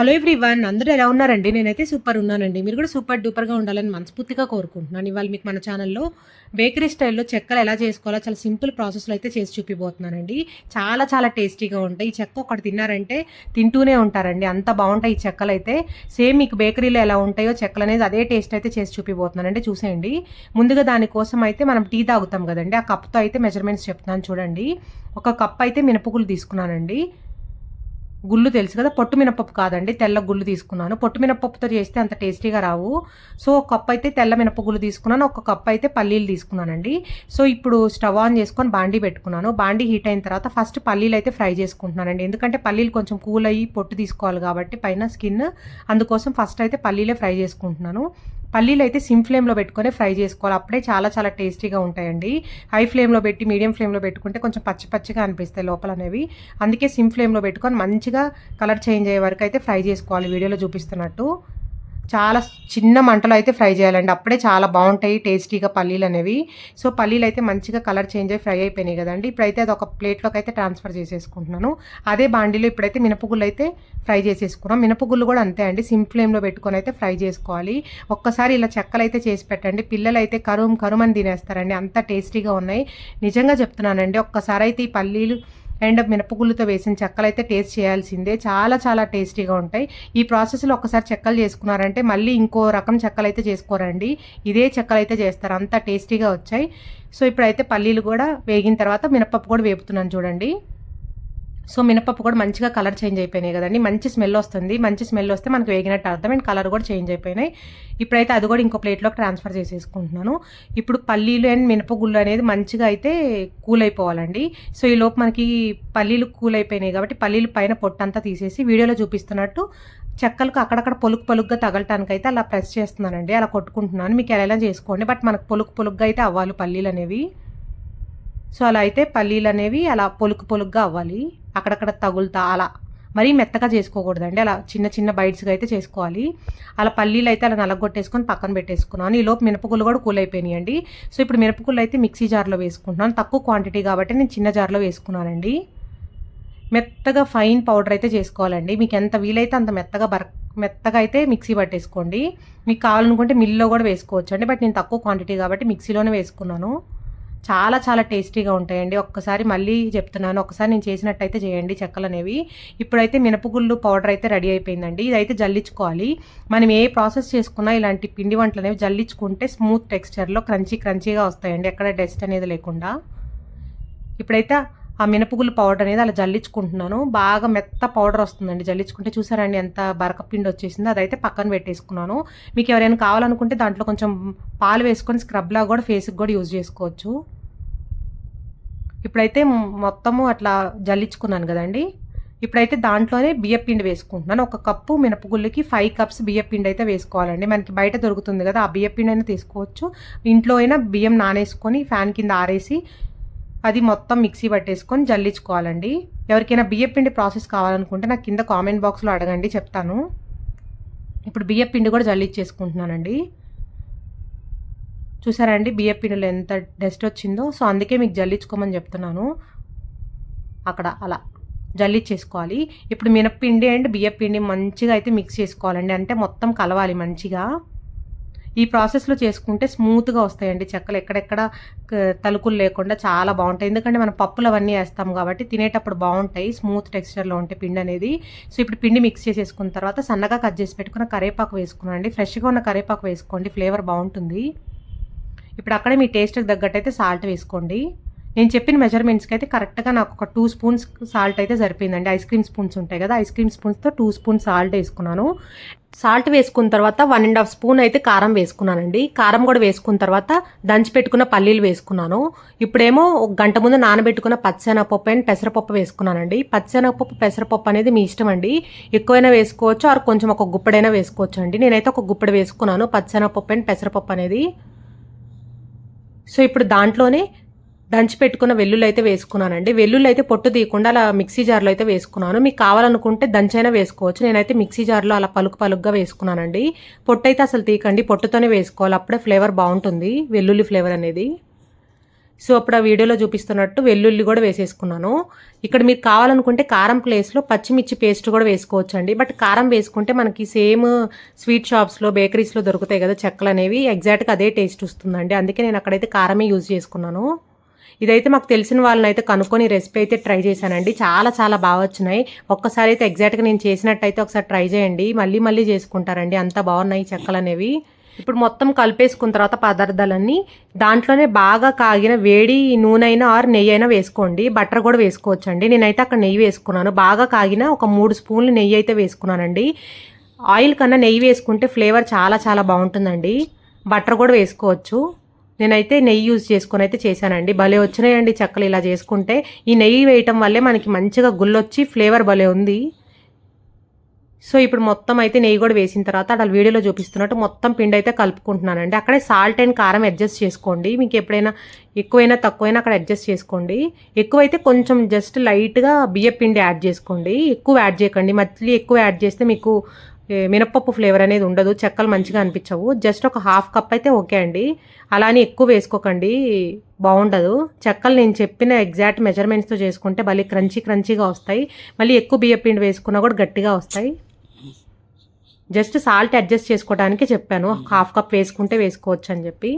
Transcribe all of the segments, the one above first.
Hello everyone అందరూ ఎలా ఉన్నారండి? నేనైతే సూపర్ ఉన్నానండి. మీరు కూడా సూపర్ డూపర్గా ఉండాలని మనస్ఫూర్తిగా కోరుకుంటున్నాను. ఇవాళ మీకు మన ఛానల్లో బేకరీ స్టైల్లో చెక్కలు ఎలా చేసుకోవాలో చాలా సింపుల్ ప్రాసెస్లో అయితే చేసి చూపిపోతున్నానండి చాలా చాలా టేస్టీగా ఉంటాయి. ఈ చెక్క ఒకటి తిన్నారంటే తింటూనే ఉంటారండి. అంత బాగుంటాయి ఈ చెక్కలు అయితే. సేమ్ మీకు బేకరీలో ఎలా ఉంటాయో చెక్కలు అనేది అదే టేస్ట్ అయితే చేసి చూపిపోతున్నానండి చూసేయండి. ముందుగా దానికోసం అయితే మనం టీ తాగుతాం కదండి. ఆ కప్తో అయితే మెజర్మెంట్స్ చెప్తున్నాను చూడండి. ఒక కప్ అయితే మినపగులు తీసుకున్నానండి. గుళ్ళు తెలుసు కదా పొట్టు మినపప్పు కాదండి తెల్ల గుళ్ళు తీసుకున్నాను. పొట్టు మినపప్పుతో చేస్తే అంత టేస్టీగా రావు. సో ఒక కప్ అయితే తెల్ల మినప గుళ్ళు తీసుకున్నాను ఒక కప్ అయితే పల్లీలు తీసుకున్నానండి. సో ఇప్పుడు స్టవ్ ఆన్ చేసుకొని బాండీ పెట్టుకున్నాను. బాండీ హీట్ అయిన తర్వాత ఫస్ట్ పల్లీలు అయితే ఫ్రై చేసుకుంటున్నానండి. ఎందుకంటే పల్లీలు కొంచెం కూల్ అయ్యి పొట్టు తీసుకోవాలి కాబట్టి పైన స్కిన్ అందుకోసం ఫస్ట్ అయితే పల్లీలే ఫ్రై చేసుకుంటున్నాను. పల్లీలు అయితే సిమ్ ఫ్లేమ్లో పెట్టుకొని ఫ్రై చేసుకోవాలి. అప్పుడే చాలా చాలా టేస్టీగా ఉంటాయండి. హై ఫ్లేమ్లో పెట్టి మీడియం ఫ్లేమ్లో పెట్టుకుంటే కొంచెం పచ్చి పచ్చిగా అనిపిస్తాయి లోపల అనేవి అందుకే సిమ్ ఫ్లేమ్లో పెట్టుకొని మంచిగా కలర్ చేంజ్ అయ్యే వరకు అయితే ఫ్రై చేసుకోవాలి. వీడియోలో చూపిస్తున్నట్టు. చాలా చిన్న మంటలో అయితే ఫ్రై చేయాలండి. అప్పుడే చాలా బాగుంటాయి టేస్టీగా పల్లీలు అనేవి. సో పల్లీలు అయితే మంచిగా కలర్ చేంజ్ అయ్యి ఫ్రై అయిపోయినాయి కదండి. ఇప్పుడైతే అది ఒక ప్లేట్లోకి అయితే ట్రాన్స్ఫర్ చేసేసుకుంటున్నాను. అదే బాండీలో ఇప్పుడైతే మినపగుళ్ళు అయితే ఫ్రై చేసేసుకున్నాం. మినపగుళ్ళు కూడా అంతే అండి. సిమ్ ఫ్లేమ్లో పెట్టుకొని అయితే ఫ్రై చేసుకోవాలి. ఒక్కసారి ఇలా చెక్కలు అయితే చేసి పెట్టండి. పిల్లలు అయితే కరుం కరుమని తినేస్తారండి. అంత టేస్టీగా ఉన్నాయి. నిజంగా చెప్తున్నానండి. ఒక్కసారి అయితే ఈ పల్లీలు అండ్ మినపగుళ్ళతో వేసిన చెక్కలు అయితే టేస్ట్ చేయాల్సిందే. చాలా చాలా టేస్టీగా ఉంటాయి. ఈ ప్రాసెస్లో ఒకసారి చెక్కలు చేసుకున్నారంటే మళ్ళీ ఇంకో రకం చెక్కలు అయితే చేసుకోరండి. ఇదే చెక్కలు అయితే చేస్తారు. అంత టేస్టీగా వచ్చాయి. సో ఇప్పుడైతే పల్లీలు కూడా వేగిన తర్వాత మినపప్పు కూడా వేపుతున్నాను చూడండి. సో మినపప్పు కూడా మంచిగా కలర్ చేంజ్ అయిపోయినాయి కదండి. మంచి స్మెల్ వస్తుంది. మంచి స్మెల్ వస్తే మనకు వేగినట్టు అర్థం. అండ్ కలర్ కూడా చేంజ్ అయిపోయినాయి. ఇప్పుడైతే అది కూడా ఇంకో ప్లేట్లోకి ట్రాన్స్ఫర్ చేసేసుకుంటున్నాను. ఇప్పుడు పల్లీలు అండ్ మినపగుళ్ళు అనేది మంచిగా అయితే కూల్ అయిపోవాలండి. సో ఈ లోపు మనకి పల్లీలు కూల్ అయిపోయినాయి కాబట్టి పల్లీలు పైన పొట్టంతా తీసేసి వీడియోలో చూపిస్తున్నట్టు చెక్కలకు అక్కడక్కడ పొలుకు పొలుగ్గా తగలటానికి అయితే అలా ప్రెస్ చేస్తున్నానండి. అలా కొట్టుకుంటున్నాను. మీకు ఎలా చేసుకోండి. బట్ మనకు పొలుకు పొలుగ్గా అయితే అవ్వాలి పల్లీలు అనేవి. సో అలా అయితే పల్లీలు అనేవి అలా పొలుకు పొలుగ్గా అవ్వాలి. అక్కడక్కడ తగులుతా అలా. మరీ మెత్తగా చేసుకోకూడదండి. అలా చిన్న చిన్న బైట్స్గా అయితే చేసుకోవాలి. అలా పల్లీలు అయితే అలా నలగొట్టేసుకొని పక్కన పెట్టేసుకున్నాను. ఈ లోపు మినపగుళ్ళు కూడా కూల్ అయిపోయినాయండి. సో ఇప్పుడు మినపగుళ్ళు అయితే మిక్సీ జార్లో వేసుకుంటున్నాను. తక్కువ క్వాంటిటీ కాబట్టి నేను చిన్న జార్లో వేసుకున్నానండి. మెత్తగా ఫైన్ పౌడర్ అయితే చేసుకోవాలండి. మీకు ఎంత వీలైతే అంత మెత్తగా బర మెత్తగా అయితే మిక్సీ పట్టేసుకోండి. మీకు కావాలనుకుంటే మిల్లో కూడా వేసుకోవచ్చు అండి బట్ నేను తక్కువ క్వాంటిటీ కాబట్టి మిక్సీలోనే వేసుకున్నాను. చాలా చాలా టేస్టీగా ఉంటాయండి. ఒక్కసారి మళ్ళీ చెప్తున్నాను. ఒకసారి నేను చేసినట్టయితే చేయండి చెక్కలు అనేవి. ఇప్పుడైతే మినపగుళ్ళు పౌడర్ అయితే రెడీ అయిపోయిందండి. ఇదైతే జల్లించుకోవాలి. మనం ఏ ప్రాసెస్ చేసుకున్నా ఇలాంటి పిండి వంటలు అనేవి జల్లించుకుంటే స్మూత్ టెక్స్చర్లో క్రంచీ క్రంచీగా వస్తాయండి. ఎక్కడ డస్ట్ అనేది లేకుండా. ఇప్పుడైతే ఆ మినపగుళ్ళు పౌడర్ అనేది అలా జల్లించుకుంటున్నాను. బాగా మెత్త పౌడర్ వస్తుందండి. జల్లించుకుంటే చూసారండి ఎంత బరకపిండి వచ్చేసిందో. అదైతే పక్కన పెట్టేసుకున్నాను. మీకు ఎవరైనా కావాలనుకుంటే దాంట్లో కొంచెం పాలు వేసుకొని స్క్రబ్లా కూడా ఫేస్కి కూడా యూజ్ చేసుకోవచ్చు. ఇప్పుడైతే మొత్తము అట్లా జల్లించుకున్నాను కదండి. ఇప్పుడైతే దాంట్లోనే బియ్యపిండి వేసుకుంటున్నాను. ఒక కప్పు మినపగుళ్ళకి ఫైవ్ కప్స్ బియ్యపిండి అయితే వేసుకోవాలండి. మనకి బయట దొరుకుతుంది కదా ఆ బియ్యపిండి అయినా తీసుకోవచ్చు. ఇంట్లో అయినా బియ్యం నానేసుకొని ఫ్యాన్ కింద ఆరేసి అది మొత్తం మిక్సీ పట్టేసుకొని జల్లించుకోవాలండి. ఎవరికైనా బియ్యపిండి ప్రాసెస్ కావాలనుకుంటే నాకు కింద కామెంట్ బాక్స్లో అడగండి చెప్తాను. ఇప్పుడు బియ్యపిండి కూడా జల్లించేసుకుంటున్నానండి. చూసారండి బియ్యపిండిలో ఎంత డస్ట్ వచ్చిందో? సో అందుకే మీకు జల్లించుకోమని చెప్తున్నాను. అక్కడ అలా జల్లించేసుకోవాలి. ఇప్పుడు మినప్పిండి అండ్ బియ్యపిండి మంచిగా అయితే మిక్స్ చేసుకోవాలండి. అంటే మొత్తం కలవాలి మంచిగా. ఈ ప్రాసెస్లో చేసుకుంటే స్మూత్గా వస్తాయండి చెక్కలు. ఎక్కడెక్కడ తలుకులు లేకుండా చాలా బాగుంటాయి. ఎందుకంటే మనం పప్పులు అవన్నీ వేస్తాం కాబట్టి తినేటప్పుడు బాగుంటాయి. స్మూత్ టెక్స్చర్లో ఉంటే పిండి అనేది. సో ఇప్పుడు పిండి మిక్స్ చేసేసుకున్న తర్వాత సన్నగా కట్ చేసి పెట్టుకున్న కరేపాకు వేసుకున్నాండి ఫ్రెష్గా ఉన్న కరేపాకు వేసుకోండి. ఫ్లేవర్ బాగుంటుంది. ఇప్పుడు అక్కడే మీ టేస్ట్కి తగ్గట్టు అయితే సాల్ట్ వేసుకోండి. నేను చెప్పిన మెజర్మెంట్స్కి అయితే కరెక్ట్గా నాకు ఒక టూ స్పూన్స్ సాల్ట్ అయితే సరిపోయిందండి. ఐస్ క్రీమ్ స్పూన్స్ ఉంటాయి కదా ఐస్ క్రీమ్ స్పూన్స్తో టూ స్పూన్స్ సాల్ట్ వేసుకున్నాను. సాల్ట్ వేసుకున్న తర్వాత వన్ అండ్ హాఫ్ స్పూన్ అయితే కారం వేసుకున్నానండి. కారం కూడా వేసుకున్న తర్వాత దంచి పెట్టుకున్న పల్లీలు వేసుకున్నాను. ఇప్పుడేమో ఒక గంట ముందు నానబెట్టుకున్న పచ్చెనగపప్పు అండ్ పెసరపప్పు వేసుకున్నానండి. పచ్చెనగపప్పు పెసరపప్పు అనేది మీ ఇష్టం అండి ఎక్కువైనా వేసుకోవచ్చు ఆరు కొంచెం ఒక గుప్పడైనా వేసుకోవచ్చు అండి నేనైతే ఒక గుప్పడి వేసుకున్నాను పచ్చెనగపప్పు అండ్ పెసరపప్పు అనేది. సో ఇప్పుడు దాంట్లోనే దంచి పెట్టుకున్న వెల్లుల్లి అయితే వేసుకున్నానండి. వెల్లుల్లి అయితే పొట్టు తీయకుండా అలా మిక్సీ జార్లో అయితే వేసుకున్నాను. మీకు కావాలనుకుంటే దంచైనా వేసుకోవచ్చు. నేనైతే మిక్సీ జార్లో అలా పలుకు పలుగ్గా వేసుకున్నానండి. పొట్టు అయితే అసలు తీయకండి. పొట్టుతోనే వేసుకోవాలి. అప్పుడే ఫ్లేవర్ బాగుంటుంది. వెల్లుల్లి ఫ్లేవర్ అనేది. సో అప్పుడు ఆ వీడియోలో చూపిస్తున్నట్టు వెల్లుల్లి కూడా వేసేసుకున్నాను. ఇక్కడ మీరు కావాలనుకుంటే కారం ప్లేస్లో పచ్చిమిర్చి పేస్ట్ కూడా వేసుకోవచ్చు అండి బట్ కారం వేసుకుంటే మనకి సేమ్ స్వీట్ షాప్స్లో బేకరీస్లో దొరుకుతాయి కదా చెక్కలు అనేవి ఎగ్జాక్ట్గా అదే టేస్ట్ వస్తుందండి. అందుకే నేను అక్కడైతే కారమే యూజ్ చేసుకున్నాను. ఇదైతే మాకు తెలిసిన వాళ్ళని అయితే కనుక్కొని రెసిపీ అయితే ట్రై చేశానండి. చాలా చాలా బాగా వచ్చినాయి. ఒక్కసారి అయితే ఎగ్జాక్ట్గా నేను చేసినట్టయితే ఒకసారి ట్రై చేయండి. మళ్ళీ మళ్ళీ చేసుకుంటారండి. అంత బాగున్నాయి చెక్కలు అనేవి ఇప్పుడు మొత్తం కలిపేసుకున్న తర్వాత పదార్థాలన్నీ దాంట్లోనే బాగా కాగిన వేడి నూనె అయినా ఆర్ నెయ్యి అయినా వేసుకోండి. బటర్ కూడా వేసుకోవచ్చండి. నేనైతే అక్కడ నెయ్యి వేసుకున్నాను. బాగా కాగిన ఒక మూడు స్పూన్లు నెయ్యి అయితే వేసుకున్నానండి. ఆయిల్ కన్నా నెయ్యి వేసుకుంటే ఫ్లేవర్ చాలా చాలా బాగుంటుందండి. బటర్ కూడా వేసుకోవచ్చు. నేనైతే నెయ్యి యూజ్ చేసుకొని అయితే చేశానండి. భలే వచ్చినాయండి చెక్కలు ఇలా చేసుకుంటే. ఈ నెయ్యి వేయటం వల్లే మనకి మంచిగా గుల్లొచ్చి ఫ్లేవర్ భలే ఉంది. సో ఇప్పుడు మొత్తం అయితే నెయ్యి కూడా వేసిన తర్వాత అక్కడ వీడియోలో చూపిస్తున్నట్టు మొత్తం పిండి అయితే కలుపుకుంటున్నానండి. అక్కడే సాల్ట్ అండ్ కారం అడ్జస్ట్ చేసుకోండి. మీకు ఎప్పుడైనా ఎక్కువైనా తక్కువైనా అక్కడ అడ్జస్ట్ చేసుకోండి. ఎక్కువైతే కొంచెం జస్ట్ లైట్గా బియ్య పిండి యాడ్ చేసుకోండి. ఎక్కువ యాడ్ చేయకండి. మళ్ళీ ఎక్కువ యాడ్ చేస్తే మీకు మినప్పప్పు ఫ్లేవర్ అనేది ఉండదు చెక్కలు మంచిగా అనిపించవు. జస్ట్ ఒక హాఫ్ కప్ అయితే ఓకే అండి. అలానే ఎక్కువ వేసుకోకండి బాగుండదు. చెక్కలు నేను చెప్పిన ఎగ్జాక్ట్ మెజర్మెంట్స్తో చేసుకుంటే మళ్ళీ క్రంచీ క్రంచీగా వస్తాయి. మళ్ళీ ఎక్కువ బియ్యం పిండి వేసుకున్నా కూడా గట్టిగా వస్తాయి. జస్ట్ సాల్ట్ అడ్జస్ట్ చేసుకోవడానికి చెప్పాను. హాఫ్ కప్ వేసుకుంటే వేసుకోవచ్చు అని చెప్పి.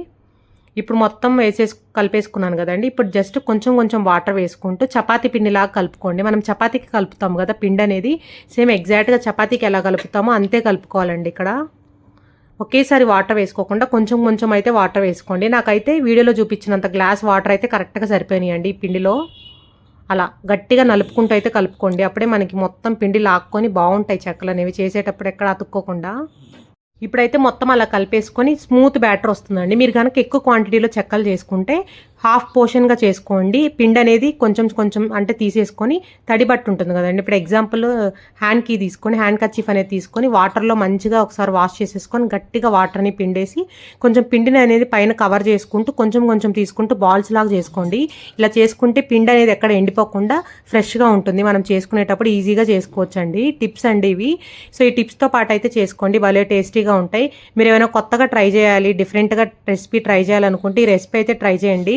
ఇప్పుడు మొత్తం వేసేసి కలిపేసుకున్నాను కదండి. ఇప్పుడు జస్ట్ కొంచెం కొంచెం వాటర్ వేసుకుంటూ చపాతీ పిండిలాగా కలుపుకోండి. మనం చపాతీకి కలుపుతాం కదా పిండి అనేది సేమ్ ఎగ్జాక్ట్గా చపాతీకి ఎలా కలుపుతామో అంతే కలుపుకోవాలండి ఇక్కడ. ఒకేసారి వాటర్ వేసుకోకుండా కొంచెం కొంచెం అయితే వాటర్ వేసుకోండి. నాకైతే వీడియోలో చూపించినంత గ్లాస్ వాటర్ అయితే కరెక్ట్గా సరిపోయినాయండి ఈ పిండిలో. అలా గట్టిగా నలుపుకుంటూ అయితే కలుపుకోండి. అప్పుడే మనకి మొత్తం పిండి లాక్కొని బాగుంటాయి చెక్కలు అనేవి చేసేటప్పుడు ఎక్కడ అతుక్కోకుండా. ఇప్పుడైతే మొత్తం అలా కలిపేసుకొని స్మూత్ బ్యాటర్ వస్తుందండి. మీరు కనుక ఎక్కువ క్వాంటిటీలో చెక్కలు చేసుకుంటే హాఫ్ పోర్షన్గా చేసుకోండి. పిండి అనేది కొంచెం కొంచెం అంటే తీసేసుకొని తడిబట్టి ఉంటుంది కదండి. ఇప్పుడు ఎగ్జాంపుల్ హ్యాండ్ కీ తీసుకొని హ్యాండ్ కచ్చిఫ్ అనేది తీసుకొని వాటర్లో మంచిగా ఒకసారి వాష్ చేసేసుకొని గట్టిగా వాటర్ని పిండేసి కొంచెం పిండిని అనేది పైన కవర్ చేసుకుంటూ కొంచెం కొంచెం తీసుకుంటూ బాల్స్ లాగా చేసుకోండి. ఇలా చేసుకుంటే పిండి అనేది ఎక్కడ ఎండిపోకుండా ఫ్రెష్గా ఉంటుంది. మనం చేసుకునేటప్పుడు ఈజీగా చేసుకోవచ్చు అండి టిప్స్ అండి ఇవి. సో ఈ టిప్స్తో పాటు అయితే చేసుకోండి. భలే టేస్టీగా ఉంటాయి. మీరు ఏమైనా కొత్తగా ట్రై చేయాలి డిఫరెంట్గా రెసిపీ ట్రై చేయాలనుకుంటే ఈ రెసిపీ అయితే ట్రై చేయండి.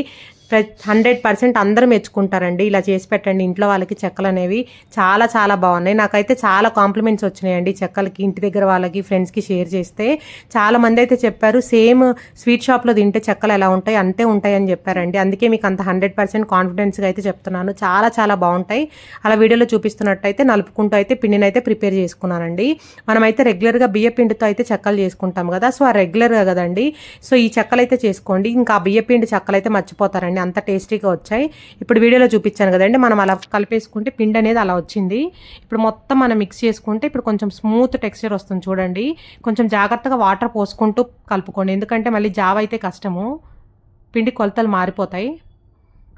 హండ్రెడ్ పర్సెంట్ అందరూ మెచ్చుకుంటారండి. ఇలా చేసి పెట్టండి ఇంట్లో వాళ్ళకి చెక్కలు అనేవి చాలా చాలా బాగున్నాయి. నాకైతే చాలా కాంప్లిమెంట్స్ వచ్చినాయండి చెక్కలకి. ఇంటి దగ్గర వాళ్ళకి ఫ్రెండ్స్కి షేర్ చేస్తే చాలా మంది అయితే చెప్పారు సేమ్ స్వీట్ షాప్లో తింటే చెక్కలు ఎలా ఉంటాయి? అంతే ఉంటాయి అని చెప్పారండి. అందుకే మీకు అంత హండ్రెడ్ పర్సెంట్ కాన్ఫిడెన్స్గా అయితే చెప్తున్నాను. చాలా చాలా బాగుంటాయి. అలా వీడియోలో చూపిస్తున్నట్టయితే నలుపుకుంటూ అయితే పిండిని అయితే ప్రిపేర్ చేసుకున్నానండి. మనమైతే రెగ్యులర్గా బియ్య పిండితో అయితే చెక్కలు చేసుకుంటాం కదా సో ఆ రెగ్యులర్గా కదండి. సో ఈ చెక్కలు అయితే చేసుకోండి. ఇంకా బియ్య పిండి చెక్కలు అయితే మర్చిపోతారండి. అంత టేస్టీగా వచ్చాయి. ఇప్పుడు వీడియోలో చూపించాను కదండి మనం అలా కలిపేసుకుంటే పిండి అనేది అలా వచ్చింది. ఇప్పుడు మొత్తం మనం మిక్స్ చేసుకుంటే ఇప్పుడు కొంచెం స్మూత్ టెక్స్చర్ వస్తుంది చూడండి. కొంచెం జాగ్రత్తగా వాటర్ పోసుకుంటూ కలుపుకోండి. ఎందుకంటే మళ్ళీ జావ అయితే కష్టము. పిండి కొలతలు మారిపోతాయి.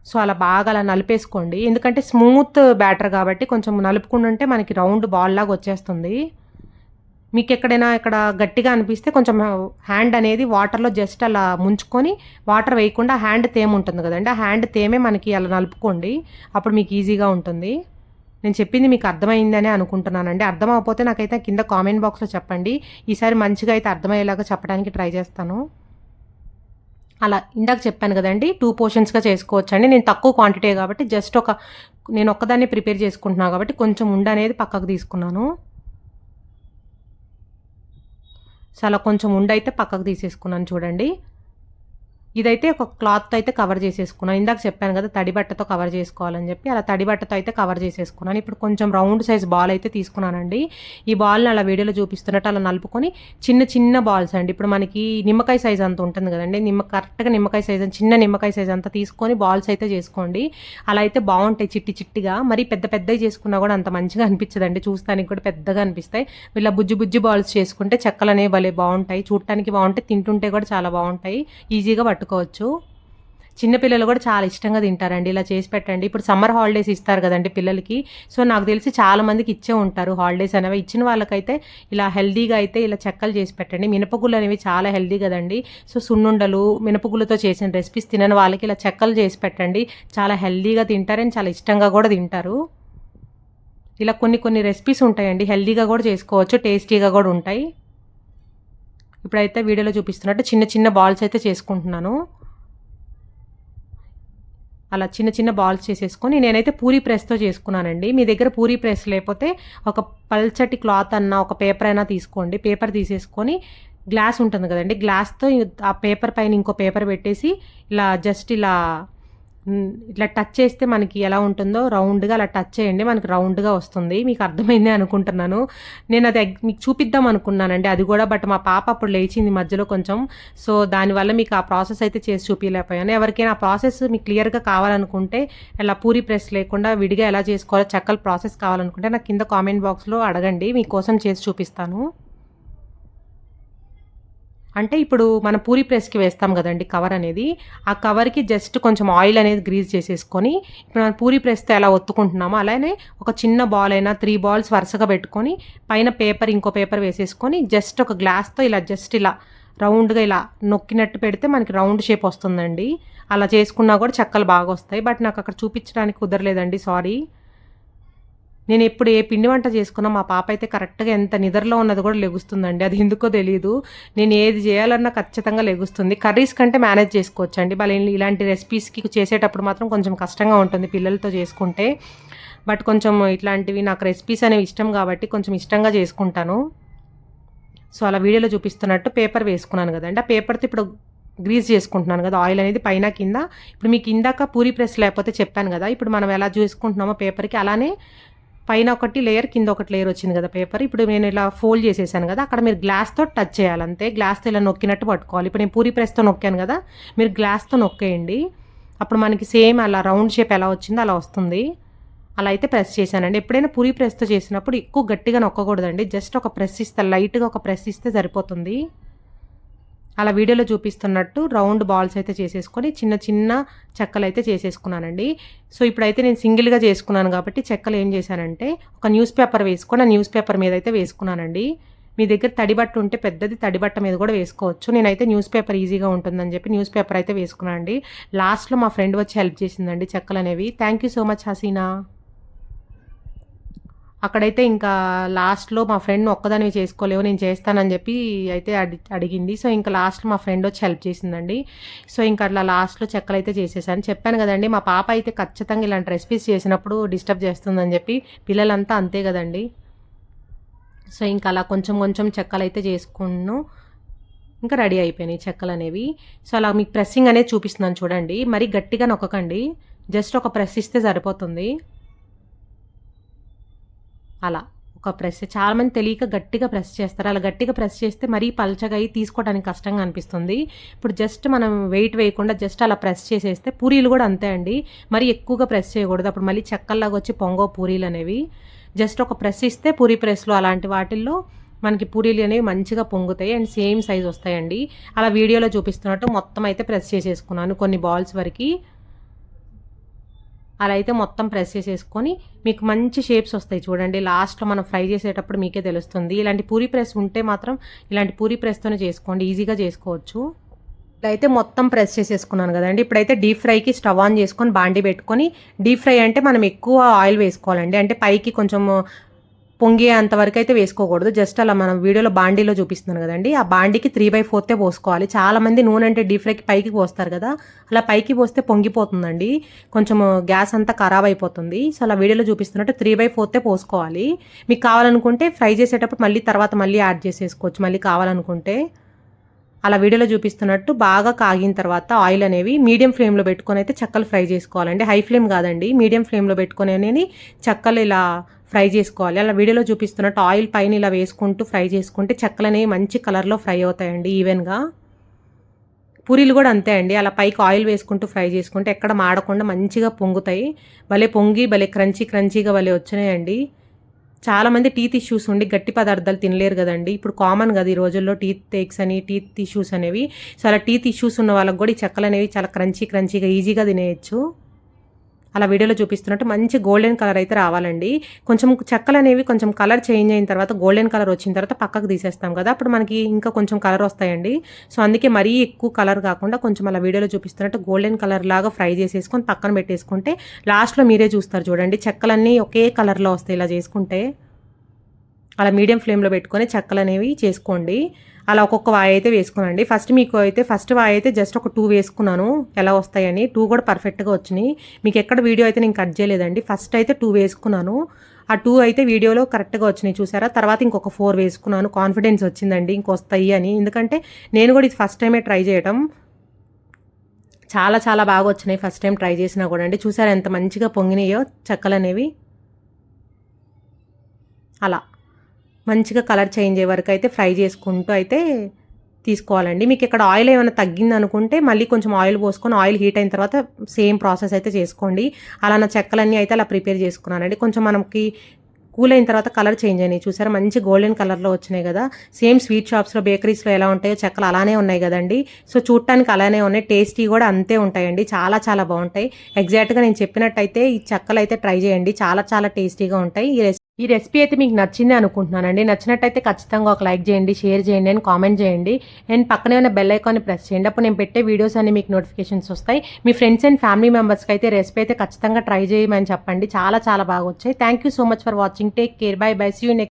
సో అలా బాగా అలా నలిపేసుకోండి. ఎందుకంటే స్మూత్ బ్యాటర్ కాబట్టి కొంచెం నలుపుకుంటుంటే మనకి రౌండ్ బాల్ లాగా వచ్చేస్తుంది. మీకు ఎక్కడైనా ఇక్కడ గట్టిగా అనిపిస్తే కొంచెం హ్యాండ్ అనేది వాటర్లో జస్ట్ అలా ముంచుకొని వాటర్ వేయకుండా హ్యాండ్ తేమ ఉంటుంది కదండి ఆ హ్యాండ్ తేమే మనకి అలా నలుపుకోండి. అప్పుడు మీకు ఈజీగా ఉంటుంది. నేను చెప్పింది మీకు అర్థమైందని అనుకుంటున్నానండి. అర్థం నాకైతే కింద కామెంట్ బాక్స్లో చెప్పండి. ఈసారి మంచిగా అయితే అర్థమయ్యేలాగా చెప్పడానికి ట్రై చేస్తాను. అలా ఇందాక చెప్పాను కదండి టూ పోర్షన్స్గా చేసుకోవచ్చు అండి నేను తక్కువ క్వాంటిటీ కాబట్టి జస్ట్ ఒక నేను ఒక్కదాన్ని ప్రిపేర్ చేసుకుంటున్నాను కాబట్టి కొంచెం ఉండనేది పక్కకు తీసుకున్నాను. సో అలా కొంచెం ఉండైతే అయితే పక్కకు తీసేసుకున్నాను చూడండి. ఇదైతే ఒక క్లాత్తో అయితే కవర్ చేసేసుకున్నాను. ఇందాక చెప్పాను కదా తడి బట్టతో కవర్ చేసుకోవాలని చెప్పి అలా తడి బట్టతో అయితే కవర్ చేసేసుకున్నాను. ఇప్పుడు కొంచెం రౌండ్ సైజ్ బాల్ అయితే తీసుకున్నానండి. ఈ బాల్ని అలా వీడియోలో చూపిస్తున్నట్టు అలా నలుపుకొని చిన్న చిన్న బాల్స్ అండి. ఇప్పుడు మనకి నిమ్మకాయ సైజ్ అంత ఉంటుంది కదండి. నిమ్మ కరెక్ట్గా నిమ్మకాయ సైజ్ చిన్న నిమ్మకాయ సైజ్ అంతా తీసుకొని బాల్స్ అయితే చేసుకోండి. అలా అయితే బాగుంటాయి చిట్టి చిట్టిగా. మరి పెద్ద పెద్దవి చేసుకున్నా కూడా అంత మంచిగా అనిపించదండి. చూస్తానికి కూడా పెద్దగా అనిపిస్తాయి. వీళ్ళ బుజ్జి బుజ్జి బాల్స్ చేసుకుంటే చెక్కలు అనేవి భలే బాగుంటాయి. చూడటానికి బాగుంటాయి. తింటుంటే కూడా చాలా బాగుంటాయి. ఈజీగా పట్టుకోవచ్చు. చిన్నపిల్లలు కూడా చాలా ఇష్టంగా తింటారండి. ఇలా చేసి పెట్టండి. ఇప్పుడు సమ్మర్ హాలిడేస్ ఇస్తారు కదండి పిల్లలకి. సో నాకు తెలిసి చాలా మందికి ఇచ్చే ఉంటారు హాలిడేస్ అనేవి. ఇచ్చిన వాళ్ళకైతే ఇలా హెల్దీగా అయితే ఇలా చెక్కలు చేసి పెట్టండి. మినపగుళ్ళు అనేవి చాలా హెల్దీ కదండి. సో సున్నుండలు మినపగుళ్ళతో చేసిన రెసిపీస్ తినని వాళ్ళకి ఇలా చెక్కలు చేసి పెట్టండి. చాలా హెల్దీగా తింటారని చాలా ఇష్టంగా కూడా తింటారు. ఇలా కొన్ని కొన్ని రెసిపీస్ ఉంటాయండి. హెల్దీగా కూడా చేసుకోవచ్చు టేస్టీగా కూడా ఉంటాయి. ఇప్పుడైతే వీడియోలో చూపిస్తున్నట్టు చిన్న చిన్న బాల్స్ అయితే చేసుకుంటున్నాను. అలా చిన్న చిన్న బాల్స్ చేసేసుకొని నేనైతే పూరీ ప్రెస్తో చేసుకున్నానండి. మీ దగ్గర పూరీ ప్రెస్ లేకపోతే ఒక పల్చటి క్లాత్ అన్న ఒక పేపర్ అయినా తీసుకోండి. పేపర్ తీసేసుకొని గ్లాస్ ఉంటుంది కదండి. గ్లాస్తో ఆ పేపర్ పైన ఇంకో పేపర్ పెట్టేసి ఇలా జస్ట్ ఇలా ఇట్లా టచ్ చేస్తే మనకి ఎలా ఉంటుందో రౌండ్గా అలా టచ్ చేయండి. మనకి రౌండ్గా వస్తుంది. మీకు అర్థమైంది అనుకుంటున్నాను. నేను అది మీకు చూపిద్దాం అనుకున్నానండి. అది కూడా బట్ మా పాప అప్పుడు లేచింది మధ్యలో కొంచెం. సో దానివల్ల మీకు ఆ ప్రాసెస్ అయితే చేసి చూపించలేకపోయాను ఎవరికైనా ఆ ప్రాసెస్ మీకు క్లియర్గా కావాలనుకుంటే ఇలా పూరి ప్రెస్ లేకుండా విడిగా ఎలా చేసుకోవాలో చక్కల ప్రాసెస్ కావాలనుకుంటే నాకు కింద కామెంట్ బాక్స్లో అడగండి. మీకోసం చేసి చూపిస్తాను. అంటే ఇప్పుడు మన పూరి ప్రెస్కి వేస్తాం కదండి కవర్ అనేది. ఆ కవర్కి జస్ట్ కొంచెం ఆయిల్ అనేది గ్రీజ్ చేసేసుకొని ఇప్పుడు మనం పూరి ప్రెస్తో ఎలా ఒత్తుకుంటున్నామో అలానే ఒక చిన్న బాల్ అయినా త్రీ బాల్స్ వరుసగా పెట్టుకొని పైన పేపర్ ఇంకో పేపర్ వేసేసుకొని జస్ట్ ఒక గ్లాస్తో ఇలా జస్ట్ ఇలా రౌండ్గా ఇలా నొక్కినట్టు పెడితే మనకి రౌండ్ షేప్ వస్తుందండి. అలా చేసుకున్నా కూడా చెక్కలు బాగా వస్తాయి. బట్ నాకు అక్కడ చూపించడానికి కుదరలేదండి సారీ. నేను ఎప్పుడు ఏ పిండి వంట చేసుకున్నా మా పాప అయితే కరెక్ట్గా ఎంత నిద్రలో ఉన్నది కూడా లెగుస్తుందండి. అది ఎందుకో తెలియదు నేను ఏది చేయాలన్నా ఖచ్చితంగా లెగుస్తుంది. కర్రీస్ కంటే మేనేజ్ చేసుకోవచ్చు అండి మళ్ళీ ఇలాంటి రెసిపీస్కి చేసేటప్పుడు మాత్రం కొంచెం కష్టంగా ఉంటుంది పిల్లలతో చేసుకుంటే. బట్ కొంచెం ఇట్లాంటివి నాకు రెసిపీస్ అనేవి ఇష్టం కాబట్టి కొంచెం ఇష్టంగా చేసుకుంటాను. సో అలా వీడియోలో చూపిస్తున్నట్టు పేపర్ వేసుకున్నాను కదండి. ఆ పేపర్తో ఇప్పుడు గ్రీజ్ చేసుకుంటున్నాను కదా. ఆయిల్ అనేది పైన కింద. ఇప్పుడు మీకు ఇందాక పూరి ప్రెస్ లేకపోతే చెప్పాను కదా. ఇప్పుడు మనం ఎలా చూసుకుంటున్నామో పేపర్కి అలానే పైన ఒకటి లేయర్ కింద ఒకటి లేయర్ వచ్చింది కదా పేపర్ ఇప్పుడు నేను ఇలా ఫోల్డ్ చేసేసాను కదా అక్కడ మీరు గ్లాస్తో టచ్ చేయాలి అంతే. గ్లాస్తో ఇలా నొక్కినట్టు పట్టుకోవాలి. ఇప్పుడు నేను పూరి ప్రెస్తో నొక్కాను కదా మీరు గ్లాస్తో నొక్కేయండి. అప్పుడు మనకి సేమ్ అలా రౌండ్ షేప్ ఎలా వచ్చిందో అలా వస్తుంది. అలా అయితే ప్రెస్ చేశానండి. ఎప్పుడైనా పూరి ప్రెస్తో చేసినప్పుడు ఎక్కువ గట్టిగా నొక్కకూడదండి. జస్ట్ ఒక ప్రెస్ ఇస్తే లైట్గా ఒక ప్రెస్ ఇస్తే సరిపోతుంది. అలా వీడియోలో చూపిస్తున్నట్టు రౌండ్ బాల్స్ అయితే చేసేసుకొని చిన్న చిన్న చెక్కలు అయితే చేసేసుకున్నానండి. సో ఇప్పుడైతే నేను సింగిల్గా చేసుకున్నాను కాబట్టి చెక్కలు ఏం చేశానంటే ఒక న్యూస్ పేపర్ వేసుకొని ఆ న్యూస్ పేపర్ మీద అయితే వేసుకున్నానండి. మీ దగ్గర తడిబట్ట ఉంటే పెద్దది తడిబట్ట మీద కూడా వేసుకోవచ్చు. నేనైతే న్యూస్ పేపర్ ఈజీగా ఉంటుందని చెప్పి న్యూస్ పేపర్ అయితే వేసుకున్నాను అండి లాస్ట్లో మా ఫ్రెండ్ వచ్చి హెల్ప్ చేసిందండి చెక్కలు అనేవి thank you so much Haseena. అక్కడైతే ఇంకా లాస్ట్లో మా ఫ్రెండ్ ఒక్కదానివి చేసుకోలేవు నేను చేస్తానని చెప్పి అయితే అడి అడిగింది. సో ఇంకా లాస్ట్లో మా ఫ్రెండ్ వచ్చి హెల్ప్ చేసిందండి. సో ఇంకా అట్లా లాస్ట్లో చెక్కలు అయితే చేసేసాను. చెప్పాను కదండి మా పాప అయితే ఖచ్చితంగా ఇలాంటి రెసిపీస్ చేసినప్పుడు డిస్టర్బ్ చేస్తుందని చెప్పి పిల్లలంతా అంతే కదండి. సో ఇంకా అలా కొంచెం కొంచెం చెక్కలు అయితే చేసుకున్నాను. ఇంకా రెడీ అయిపోయినాయి చెక్కలు అనేవి సో అలా మీకు ప్రెస్సింగ్ అనేది చూపిస్తున్నాను చూడండి. మరీ గట్టిగా నొక్కకండి. జస్ట్ ఒక ప్రెస్ ఇస్తే సరిపోతుంది. అలా. ఒక ప్రెస్ చాలామంది తెలియక గట్టిగా ప్రెస్ చేస్తారు. అలా గట్టిగా ప్రెస్ చేస్తే మరీ పల్చగా అయి తీసుకోవడానికి కష్టంగా అనిపిస్తుంది. ఇప్పుడు జస్ట్ మనం వెయిట్ వేయకుండా జస్ట్ అలా ప్రెస్ చేసేస్తే పూరీలు కూడా అంతే అండి. మరీ ఎక్కువగా ప్రెస్ చేయకూడదు. అప్పుడు మళ్ళీ చెక్కల్లాగా వచ్చి పొంగో పూరీలు అనేవి. జస్ట్ ఒక ప్రెస్ ఇస్తే పూరీ ప్రెస్లో అలాంటి వాటిల్లో మనకి పూరీలు అనేవి మంచిగా పొంగుతాయి అండ్ సేమ్ సైజ్ వస్తాయండి. అలా వీడియోలో చూపిస్తున్నట్టు మొత్తం అయితే ప్రెస్ చేసేసుకున్నాను కొన్ని బాల్స్ వరకు. అలా అయితే మొత్తం ప్రెస్ చేసేసుకొని మీకు మంచి షేప్స్ వస్తాయి చూడండి. లాస్ట్లో మనం ఫ్రై చేసేటప్పుడు మీకే తెలుస్తుంది. ఇలాంటి పూరి ప్రెస్ ఉంటే మాత్రం ఇలాంటి పూరి ప్రెస్తోనే చేసుకోండి. ఈజీగా చేసుకోవచ్చు. ఇప్పుడైతే మొత్తం ప్రెస్ చేసేసుకున్నాను కదండి. ఇప్పుడైతే డీప్ ఫ్రైకి స్టవ్ ఆన్ చేసుకొని బాండి పెట్టుకొని డీప్ ఫ్రై అంటే మనం ఎక్కువ ఆయిల్ వేసుకోవాలండి. అంటే పైకి కొంచెం పొంగేంత వరకు అయితే వేసుకోకూడదు. జస్ట్ అలా మనం వీడియోలో బాండీలో చూపిస్తున్నాను కదండి. ఆ బాండీకి త్రీ బై ఫోర్తే పోసుకోవాలి. చాలా మంది నూనె అంటే డీప్ ఫ్రైకి పైకి పోస్తారు కదా. అలా పైకి పోస్తే పొంగిపోతుందండి. కొంచెం గ్యాస్ అంతా ఖరాబ్ అయిపోతుంది. సో అలా వీడియోలో చూపిస్తున్నట్టు త్రీ బై ఫోర్తే పోసుకోవాలి. మీకు కావాలనుకుంటే ఫ్రై చేసేటప్పుడు మళ్ళీ తర్వాత మళ్ళీ యాడ్ చేసేసుకోవచ్చు. మళ్ళీ కావాలనుకుంటే అలా వీడియోలో చూపిస్తున్నట్టు బాగా కాగిన తర్వాత ఆయిల్ అనేవి మీడియం ఫ్లేమ్లో పెట్టుకొని అయితే చక్కలు ఫ్రై చేసుకోవాలండి. హై ఫ్లేమ్ కాదండి. మీడియం ఫ్లేమ్లో పెట్టుకొని అనేది చక్కలు ఇలా ఫ్రై చేసుకోవాలి. అలా వీడియోలో చూపిస్తున్నట్టు ఆయిల్ పైన ఇలా వేసుకుంటూ ఫ్రై చేసుకుంటే చెక్కలు అనేవి మంచి కలర్లో ఫ్రై అవుతాయండి ఈవెన్గా. పూరీలు కూడా అంతే అండి. అలా పైకి ఆయిల్ వేసుకుంటూ ఫ్రై చేసుకుంటే ఎక్కడ మాడకుండా మంచిగా పొంగుతాయి. భలే పొంగి భలే క్రంచీ క్రంచీగా భలే వచ్చినాయండి. చాలామంది టీత్ ఇష్యూస్ ఉండి గట్టి పదార్థాలు తినలేరు కదండి. ఇప్పుడు కామన్ కదా ఈ రోజుల్లో టీత్ టేక్స్ అని టీత్ ఇష్యూస్ అనేవి. సో అలా టీత్ ఇష్యూస్ ఉన్న వాళ్ళకి కూడా ఈ చెక్కలు అనేవి చాలా క్రంచీ క్రంచీగా ఈజీగా తినేయచ్చు. అలా వీడియోలో చూపిస్తున్నట్టు మంచి గోల్డెన్ కలర్ అయితే రావాలండి. కొంచెం చెక్కలు అనేవి కొంచెం కలర్ చేంజ్ అయిన తర్వాత గోల్డెన్ కలర్ వచ్చిన తర్వాత పక్కకు తీసేస్తాం కదా అప్పుడు మనకి ఇంకా కొంచెం కలర్ వస్తాయండి. సో అందుకే మరీ ఎక్కువ కలర్ కాకుండా కొంచెం అలా వీడియోలో చూపిస్తున్నట్టు గోల్డెన్ కలర్ లాగా ఫ్రై చేసేసుకొని పక్కన పెట్టేసుకుంటే లాస్ట్లో మీరే చూస్తారు చూడండి. చెక్కలన్నీ ఒకే కలర్లో వస్తాయి ఇలా చేసుకుంటే. అలా మీడియం ఫ్లేమ్లో పెట్టుకొని చెక్కలు అనేవి చేసుకోండి. అలా ఒక్కొక్క వాయి అయితే వేసుకున్నానండి ఫస్ట్ మీకు అయితే ఫస్ట్ వాయి అయితే జస్ట్ ఒక టూ వేసుకున్నాను. ఎలా వస్తాయని. టూ కూడా పర్ఫెక్ట్గా వచ్చినాయి. మీకు ఎక్కడ వీడియో అయితే నేను కట్ చేయలేదండి. ఫస్ట్ అయితే టూ వేసుకున్నాను. ఆ టూ అయితే వీడియోలో కరెక్ట్గా వచ్చినాయి చూసారా. తర్వాత ఇంకొక ఫోర్ వేసుకున్నాను. కాన్ఫిడెన్స్ వచ్చిందండి. ఇంకొస్తాయి అని. ఎందుకంటే నేను కూడా ఇది ఫస్ట్ టైమే ట్రై చేయటం. చాలా చాలా బాగా వచ్చినాయి ఫస్ట్ టైం ట్రై చేసినా కూడా అండి. చూసారా ఎంత మంచిగా పొంగినాయో చెక్కలు అనేవి అలా. మంచిగా కలర్ చేంజ్ అయ్యే వరకు అయితే ఫ్రై చేసుకుంటూ అయితే తీసుకోవాలండి. మీకు ఇక్కడ ఆయిల్ ఏమైనా తగ్గింది అనుకుంటే మళ్ళీ కొంచెం ఆయిల్ పోసుకొని ఆయిల్ హీట్ అయిన తర్వాత సేమ్ ప్రాసెస్ అయితే చేసుకోండి. అలా నా చెక్కలన్నీ అయితే అలా ప్రిపేర్ చేసుకున్నానండి. కొంచెం మనకి కూల్ అయిన తర్వాత కలర్ చేంజ్ అయినాయి. చూసారా? మంచి గోల్డెన్ కలర్లో వచ్చినాయి కదా. సేమ్ స్వీట్ షాప్స్లో బేకరీస్లో ఎలా ఉంటాయో చెక్కలు అలానే ఉన్నాయి కదండి. సో చూడటానికి అలానే ఉన్నాయి. టేస్టీ కూడా అంతే ఉంటాయండి. చాలా చాలా బాగుంటాయి. ఎగ్జాక్ట్గా నేను చెప్పినట్టయితే ఈ చెక్కలు అయితే ట్రై చేయండి. చాలా చాలా టేస్టీగా ఉంటాయి. ఈ ఈ రెసిపీ అయితే మీకు నచ్చింది అనుకుంటున్నానండి. నచ్చినట్టయితే ఖచ్చితంగా ఒక లైక్ చేయండి షేర్ చేయండి అండ్ కామెంట్ చేయండి. అండ్ పక్కనే ఉన్న బెల్ ఐకాన్ని ప్రెస్ చేయండి. అప్పుడు నేను పెట్టే వీడియోస్ అన్ని మీకు నోటిఫికేషన్స్ వస్తాయి. మీ ఫ్రెండ్స్ అండ్ ఫ్యామిలీ మెంబర్స్కి అయితే రెసిపీ అయితే ఖచ్చితంగా ట్రై చేయమని చెప్పండి. చాలా చాలా బాగా వచ్చాయి. Thank you so much for watching. Take care. Bye bye. See you